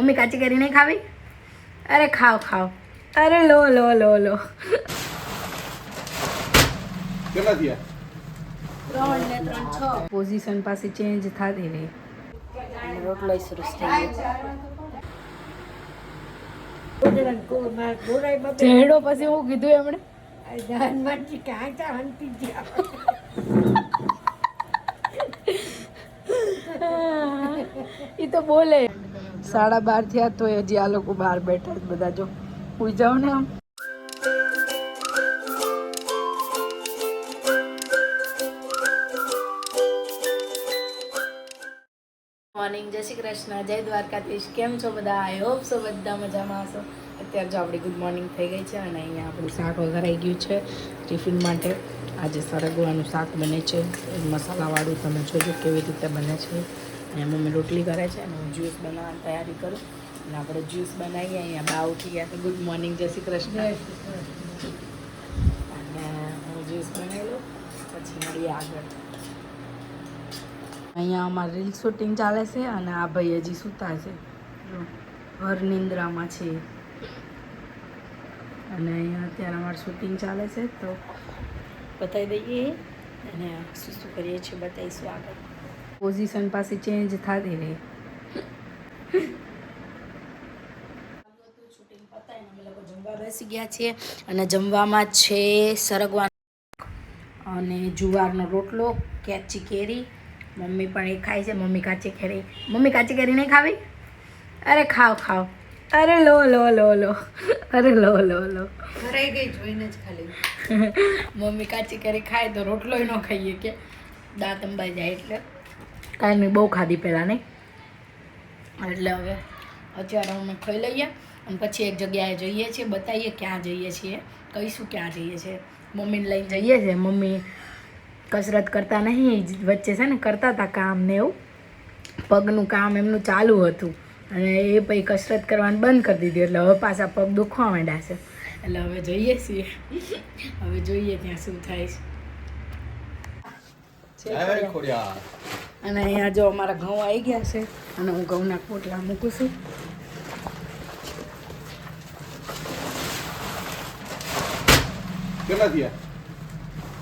Mummy કાચી કેરી નહીં ખાવી? અરે ખાઓ ખાઓ. અરે લો લો લો લો. કેટલા થયા? ત્રણ ને ત્રણ છ. પોઝિશન પાસે ચેન્જ થતી રહી રોટલો સરસ થઈ ગયો. ચહેડો પછી હું કીધું એમણે? એ તો બોલે. સાડા બાર થયા તો હજી આ લોકો બહાર બેઠા જ બધા. જો જાઓ ને આમ? મોર્નિંગ જય શ્રી કૃષ્ણ, જય દ્વારકાધીશ. કેમ છો બધા? આઈ હોપ સો બધા મજામાં હશો. અત્યારે જો આપણી ગુડ મોર્નિંગ થઈ ગઈ છે અને અહીંયા આપણું શાક વઘારાઈ ગયું છે ટિફિન માટે. આજે સરગવાનું શાક બને છે. મસાલાવાળું તમે જોજો કેવી રીતે બને છે. અહીંયા મમ્મી રોટલી કરે છે અને હું જ્યુસ બનાવવાની તૈયારી કરું. અને આપણે જ્યુસ બનાવીએ અહીંયા બા ઉઠી ગયા તો ગુડ મોર્નિંગ જય શ્રી કૃષ્ણ. અને હું જ્યુસ બનાવી લઉં પછી મળીએ આગળ. અહીંયા અમારે રીલ શૂટિંગ ચાલે છે અને આ ભાઈ હજી સૂતા છે. જો નિંદ્રામાં છે. અને અહીંયા અત્યારે અમારે શૂટિંગ ચાલે છે તો બતાવી દઈએ. અને શું શું કરીએ છીએ બતાવીશું આગળ. પોઝિશન પાસે ચેન્જ થતી રહી શૂટિંગ અમે લોકો જમવા બેસી ગયા છીએ અને જમવામાં છે સરગવા અને જુવારનો રોટલો કેચી કેરી. મમ્મી પણ એ ખાય છે. મમ્મી કાચી કેરી. મમ્મી કાચી કેરી નહીં ખાવી? અરે ખાઓ ખાઓ. અરે લો લો લો લો. અરે લો લો લો. ભરાઈ ગઈ જોઈને જ ખાલી. મમ્મી કાચી કેરી ખાય તો રોટલો ન ખાઈએ કે દાંત અંબાઈ જાય એટલે. કાંઈ નહીં બહુ ખાધી પહેલાં નહીં? એટલે હવે અત્યારે અમે ખાઈ લઈએ અને પછી એક જગ્યાએ જઈએ છીએ બતાવીએ ક્યાં જઈએ છીએ કહીશું ક્યાં જઈએ છીએ. મમ્મીને લઈને જઈએ છીએ. મમ્મી કસરત કરતા નહીં વચ્ચે છે ને કરતા હતા કામ ને એવું. પગનું કામ એમનું ચાલુ હતું અને એ પછી કસરત કરવાનું બંધ કરી દીધી એટલે હવે પાછા પગ દુખવા માંડ્યા છે. એટલે હવે જઈએ છીએ. હવે જોઈએ ત્યાં શું થાય છે. અને અહીંયા જો અમારા ઘઉં આવી ગયા છે અને હું ઘઉંના પોટલા મૂકું છું. કેટલા થયા?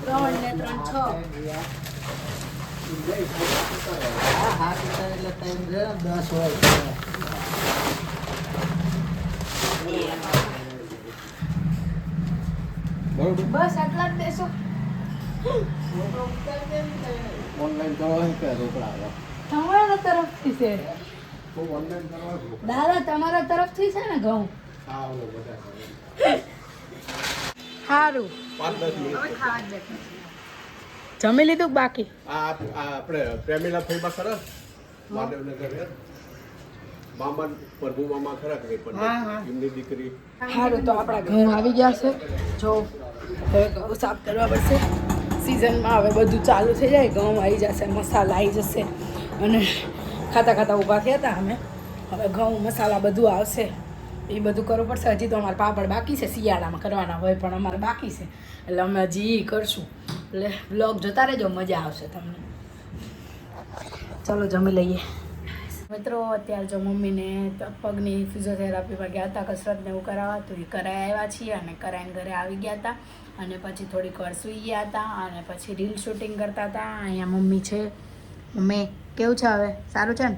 ત્રણ ને ત્રણ છ. દસ હોય બસ આટલા જ દેશો ઓનલાઈન કરવા છે કે રોકડા આવ્યા તમારા તરફથી છે. તો ઓનલાઈન કરવા રોકડા? દાદા તમારા તરફથી છે ને ઘઉં? હા ઓલો બધા સારું જમી લીધું બાકી? આ આ આપણે પ્રેમીલા ફઈબા સરસ? માધવનગર હે? મામા પ્રભુ મામા ખરા કે નહીં? પણ એમની દીકરી. સારું તો આપણા ઘઉં આવી ગયા છે. જો સાફ કરવા પડશે. સિઝનમાં હવે બધું ચાલુ થઈ જાય, ઘઉં આવી જશે, મસાલા આવી જશે. અને ખાતા ખાતા ઊભા થયા હતા અમે. હવે ઘઉં, મસાલા બધું આવશે. એ બધું કરવું પડશે. હજી તો અમારે પાપડ બાકી છે, શિયાળામાં કરવાના હોય, પણ અમારે બાકી છે. એટલે અમે હજી કરશું. એટલે બ્લોગ જોતા રહેજો, મજા આવશે તમને. ચલો, જમી લઈએ. મિત્રો અત્યારે જો મમ્મીને પગની ફિઝિયોથેરાપીમાં ગયા હતા કસરત ને એવું કરાવવા તો એ કરાવી આવ્યા છીએ અને કરાવીને ઘરે આવી ગયા હતા. અને પછી થોડીક વાર સૂઈ ગયા હતા અને પછી રીલ શૂટિંગ કરતા હતા. અહીંયા મમ્મી છે. મમ્મી કેવું છે હવે? સારું છે ને?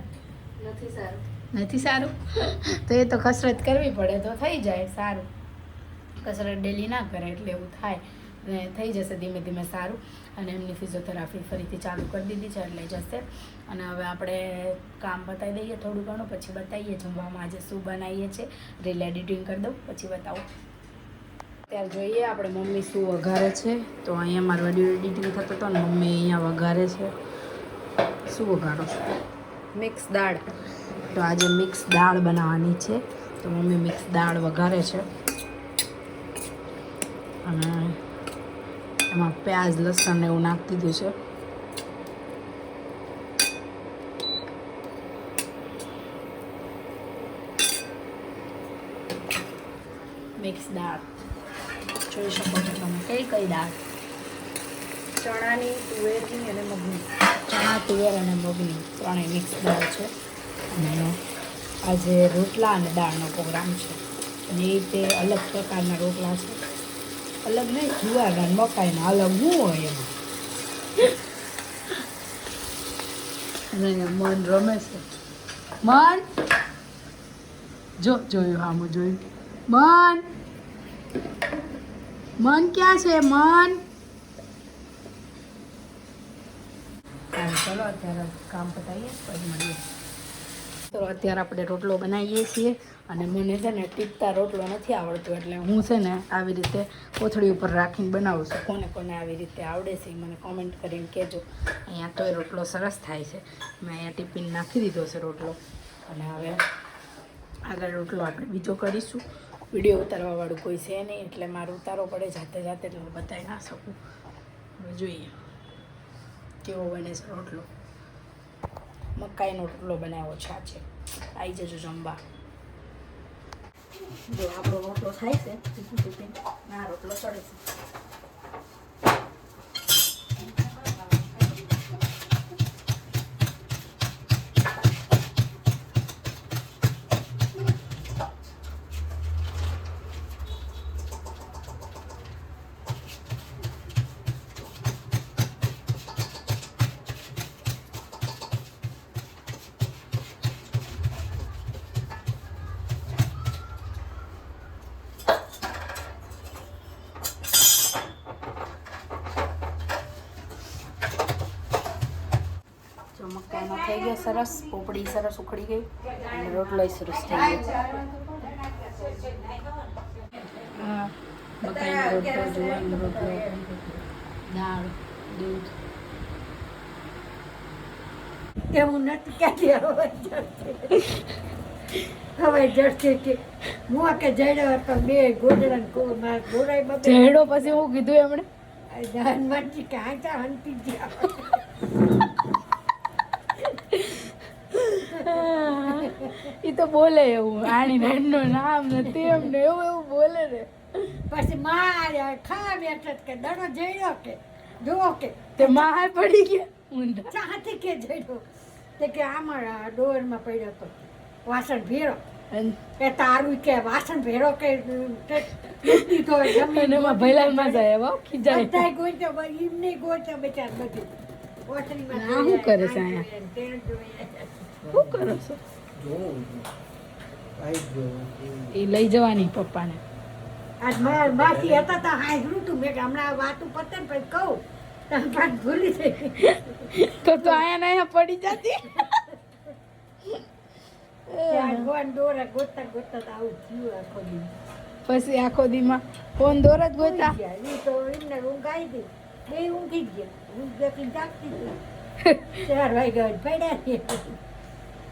નથી સારું. નથી સારું? તો એ તો કસરત કરવી પડે તો થઈ જાય સારું. કસરત ડેલી ના કરે એટલે એવું થાય. ને થઈ જશે ધીમે ધીમે સારું. અને એમની ફિઝિયોથેરાપી ફરીથી ચાલુ કરી દીધી છે એટલે જશે. અને હવે આપણે કામ બતાવી દઈએ થોડું ઘણું પછી બતાવીએ જમવામાં આજે શું બનાવીએ છીએ રીલ એડિટિંગ કરી દઉં પછી બતાવું. ત્યારે જોઈએ આપણે મમ્મી શું વઘારે છે. તો અહીંયા મારો વીડિયો એડિટિંગ થતો હતો ને મમ્મી અહીંયા વઘારે છે. શું વઘારો છો? મિક્સ દાળ. તો આજે મિક્સ દાળ બનાવવાની છે. તો મમ્મી મિક્સ દાળ વઘારે છે. અને એમાં પ્યાજ લસણ એવું નાખી દીધું છે. મિક્સ દાળ. જોઈ શકો છો તમે કઈ કઈ દાળ. ચણાની તુવેરની અને મગની. ચણા તુવેર અને મગની ત્રણેય મિક્સ દાળ છે. અને આજે રોટલા અને દાળનો પ્રોગ્રામ છે. અને એ તે અલગ પ્રકારના રોટલા છે. અલગ નહીં જુવારના મકાઈ ને અલગ શું હોય એમાં અને મન રમે છે મન જો જોયું હું જોયું મન મન ક્યાં છે મન ચલો અત્યારે કામ પતાવીએ પછી મળીએ તો અત્યારે આપણે રોટલો બનાવીએ છીએ અને મને છે ને ટીપતા રોટલો નથી આવડતો એટલે હું છે ને આવી રીતે કોથળી ઉપર રાખીને બનાવું છું. કોને કોને આવી રીતે આવડે છે એ મને કોમેન્ટ કરીને કહેજો. અહીંયા તો રોટલો સરસ થાય છે. મેં અહીંયા ટિફિન નાખી દીધો છે રોટલો. અને હવે આગળ રોટલો આપણે બીજો કરીશું. વીડિયો ઉતારવાવાળું કોઈ છે નહીં એટલે મારે ઉતારવો પડે જાતે જાતે એટલે હું બતાવી ના શકું. હવે જોઈએ કેવો બને છે રોટલો. મકાઈનો રોટલો બનાવ્યો છે આવી જજો જમવા. જો આપણો રોટલો થાય છે ટીપી ટીપી ના રોટલો ચડે છે જો થઈ ગયો સરસ. પોપડી સરસ ઉખડી ગઈ. અને રોટલો સરસ થઈ ગયો. મકાઈનો રોટલો જુવારનો રોટલો દાળ દૂધ. એવું નથી ક્યાંથી હવે જડશે કે હું કે જડ્યો હતો બે ગોદડા કો મારા ગોરાઈ બબે. ચહેડો પછી હું કીધું એમણે? હનુમાનજી કે કાંચા હંતી ગયા. એ તો બોલે એવું આની નાનનું નામ ને તેમ ને એવું એવું બોલે ને. પછી મારે ખા બેઠત કે દડો જડ્યો કે જુઓ કે. તે માર પડી ગયા ઊંધા ચાથી કે જઈડો તે કે આમાં ડોરમાં પડ્યો તો વાસણ ભેરો કે તારું કે વાસણ ભેરો કે તો જમીન એમાં ભૈલામાં જાય એવો ખીજાય. બધાય ગોચો એમને ગોચો બચાર બધું. ઓસરીમાં આ શું કરે છે અહીંયા? શું કરો છો? એ લઈ જવાની પપ્પાને. આજ મારા માસી હતા તો હાજરું તું મેં હમણાં વાતું પતે ને પછી કહું. તમે પાછું ભૂલી જઈ. તો તો આયા ને પડી જતી. પછી આખો દીમાં ફોન દોર જ ગોતા. તો એમને ઊંઘ આવી ગઈ. બે ઊંઘી ગયા. ઊંઘ જાગતી હતી. ચાર વાગ્યા પડ્યા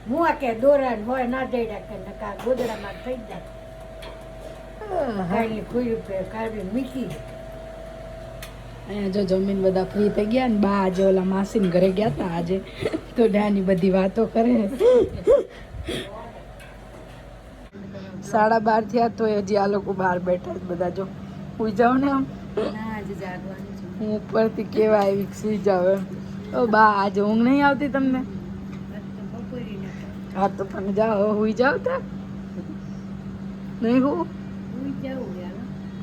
હું આ કે દોરા હોય ના જડ્યા કે નકા ગોદડામાં થઈ જાય. હાલી ખોયું પે કાઢી મીકી અહીંયા જો જમીન બધા ફ્રી થઈ ગયા ને બા આજે ઓલા માસીને ઘરે ગયા હતા આજે તો નાની બધી વાતો કરે. સાડા બાર થયા તો હજી આ લોકો બહાર બેઠા જ બધા જો સુઈ જાવ ને આમ. હું ઉપરથી કેવા આવી સુઈ જાવ એમ. ઓ બા આજે ઊંઘ નહીં આવતી તમને? હા તો પણ જાઓ સુઈ જાવ તા. નહીં હું?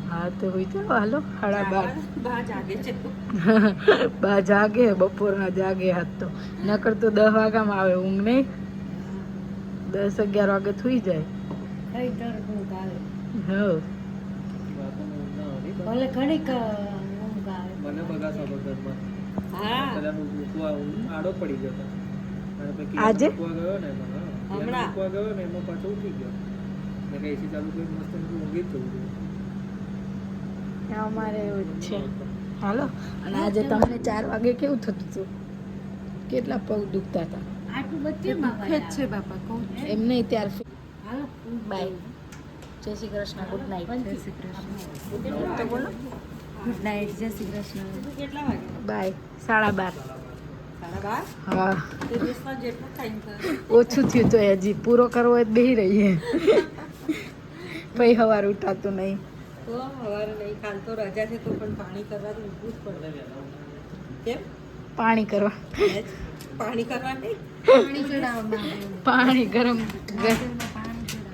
હા તો સુઈ જાઓ હાલો સાડા બાર. બા જાગે બપોરના જાગે હાથ તો. નકર તો દસ વાગ્યામાં આવે ઊંઘ નહીં. દસ અગિયાર વાગે જાય. થઈ ભલે ઘડીક મને બગાસા વગરમાં હા. આડો પડી ગયો આજે? ગયો ને હમણાં? ગયો ને એમાં પાછો ઉઠી ગયો. મેં કઈ એસી ચાલુ કરી મસ્ત ઊંઘી જ જવું જોઈએ. અમારે એવું જ છે. હાલો અને આજે તમને ચાર વાગે કેવું થતું હતું? કેટલા પગ દુખતા હતા? આટલું બધું છે બાપા કહું એમ? નહીં ત્યાર હાલો બાય જય શ્રી કૃષ્ણ ગુડ નાઇટ જય શ્રી કૃષ્ણ. ગુડ નાઇટ જય શ્રી કૃષ્ણ. બાય સાડા બાર. હા. ઓછું થયું તો હજી પૂરો કરવો હોય બે બેહી રહીએ. પછી સવાર ઉઠાતું નહીં. તો સવારે નહીં કાલ તો રજા છે તો પણ પાણી કરવા ઊભું જ પડે. પાણી કરવા. પાણી કરવા નહીં? પાણી ગરમ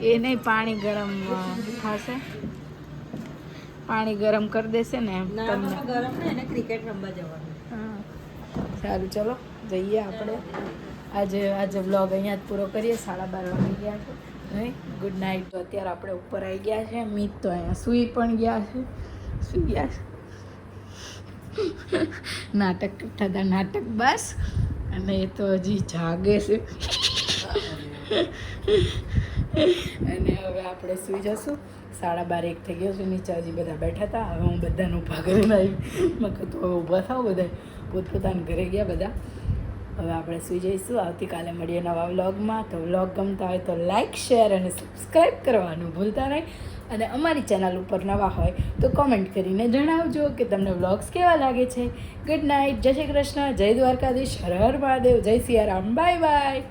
એ નહીં પાણી ગરમ થશે. પાણી ગરમ કરી દેશે ને તમને. ગરમ ને ક્રિકેટ રમવા જવાનું. સારું, ચલો, જઈએ આપણે. આજે આજે વ્લોગ અહીંયા જ પૂરો કરીએ, સાડા બાર વાગી ગયા છે. નહીં ગુડ નાઇટ તો અત્યારે આપણે ઉપર આવી ગયા છે. મીત તો અહીંયા સૂઈ પણ ગયા છે. સૂઈ ગયા છે. નાટક હતા નાટક બસ. અને એ તો હજી જાગે છે. અને હવે આપણે સૂઈ જશું. સાડા બાર એક થઈ ગયો છે. નીચે હજી બધા બેઠા હતા. હવે હું બધાને ઊભા કરીને આવી મેં કીધું, હવે ઊભા થાવ બધા પોતપોતાના ઘરે ગયા બધા. હવે આપણે સુઈ જઈશું. આવતીકાલે મળીએ નવા વ્લોગમાં. તો વ્લોગ ગમતા હોય તો લાઇક શેર અને સબસ્ક્રાઈબ કરવાનું ભૂલતા નહીં. અને અમારી ચેનલ ઉપર નવા હોય તો કોમેન્ટ કરીને જણાવજો કે તમને વ્લોગ્સ કેવા લાગે છે. ગુડ નાઇટ જય શ્રી કૃષ્ણ. જય દ્વારકાધીશ. હર હર મહાદેવ. જય સિયારામ. Bye bye